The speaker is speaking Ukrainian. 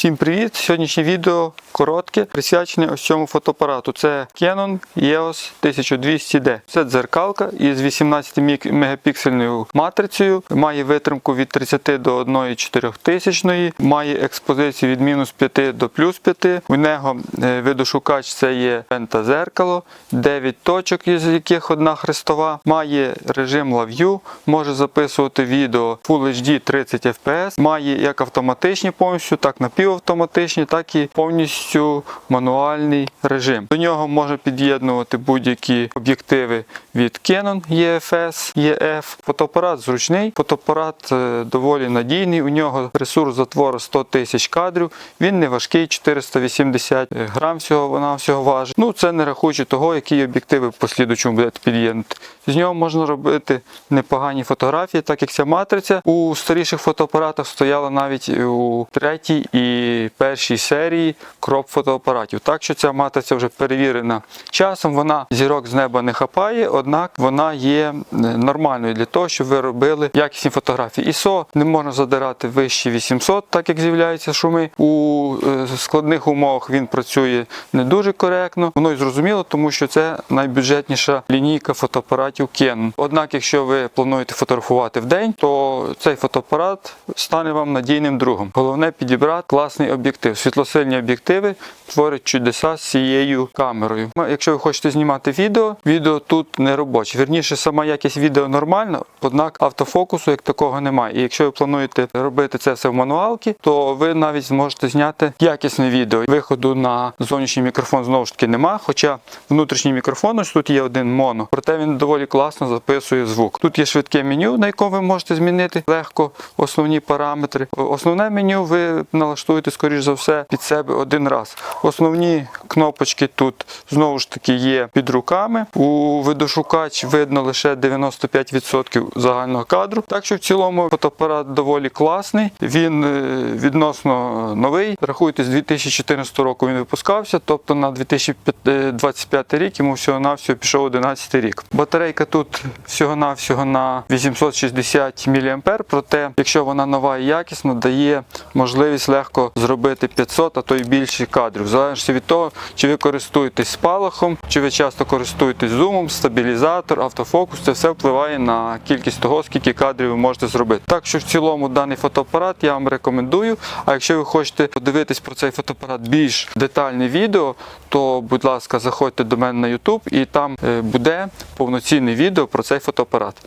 Всім привіт! Сьогоднішнє відео коротке, присвячене ось цьому фотоапарату. Це Canon EOS 1200D. Це дзеркалка із 18 мік- мегапіксельною матрицею, має витримку від 30 до 1,4 тисячної, має експозицію від мінус 5 до плюс 5. У нього е, видошукач це є пентазеркало, 9 точок, із яких одна хрестова, має режим LaView, може записувати відео Full HD 30 FPS, має як автоматичні повністю, так напівавтоматичні, так і повністю мануальний режим. До нього можна під'єднувати будь-які об'єктиви від Canon EFS, EF. Фотоапарат зручний, фотоапарат е, доволі надійний. У нього ресурс затвору 100 тисяч кадрів. Він не важкий, 480 грам всього вона всього важить. Ну це не рахуючи того, які об'єктиви в послідуючому будете під'єднати. З нього можна робити непогані фотографії, так як ця матриця у старіших фотоапаратах стояла навіть у третій і першій серії кроп фотоапаратів. Так що ця матриця вже перевірена часом. Вона зірок з неба не хапає, однак вона є е, нормальною для того, щоб ви робили якісні фотографії. ISO не можна задирати вище 800, так як з'являються шуми. У е, складних умовах він працює не дуже коректно. Воно й зрозуміло, тому що це найбюджетніша лінійка фотоапаратів Canon. Однак, якщо ви плануєте фотографувати в день, то цей фотоапарат стане вам надійним другом. Головне підібрати класний об'єктив. Світлосильні об'єктиви творять чудеса з цією камерою. Якщо ви хочете знімати відео, відео тут не робоче. Вірніше, сама якість відео нормальна, однак автофокусу як такого немає. І якщо ви плануєте робити це все в мануалці, то ви навіть зможете зняти якісне відео. Виходу на зовнішній мікрофон знову ж таки нема. Хоча внутрішній мікрофон, ось тут є один моно, проте він доволі класно записує звук. Тут є швидке меню, на якому ви можете змінити легко основні параметри. Основне меню ви налаштуєте, скоріш за все, під себе один раз. Основні кнопочки тут знову ж таки є під руками. У видошукач видно лише 95% загального кадру. Так що в цілому фотоапарат доволі класний. Він е, відносно новий. Рахуйте, з 2014 року він випускався, тобто на 2025 рік йому всього-навсього пішов 11 рік. Батарейка тут всього-навсього на 860 мА, проте, якщо вона нова і якісна, дає можливість легко зробити 500, а то й більше кадрів. В залежності від того, чи ви користуєтесь спалахом, чи ви часто користуєтесь зумом, стабілізатор, автофокус, це все впливає на кількість того, скільки кадрів ви можете зробити. Так що в цілому даний фотоапарат я вам рекомендую. А якщо ви хочете подивитись про цей фотоапарат більш детальне відео, то будь ласка, заходьте до мене на YouTube і там е, буде повноцінне відео про цей фотоапарат.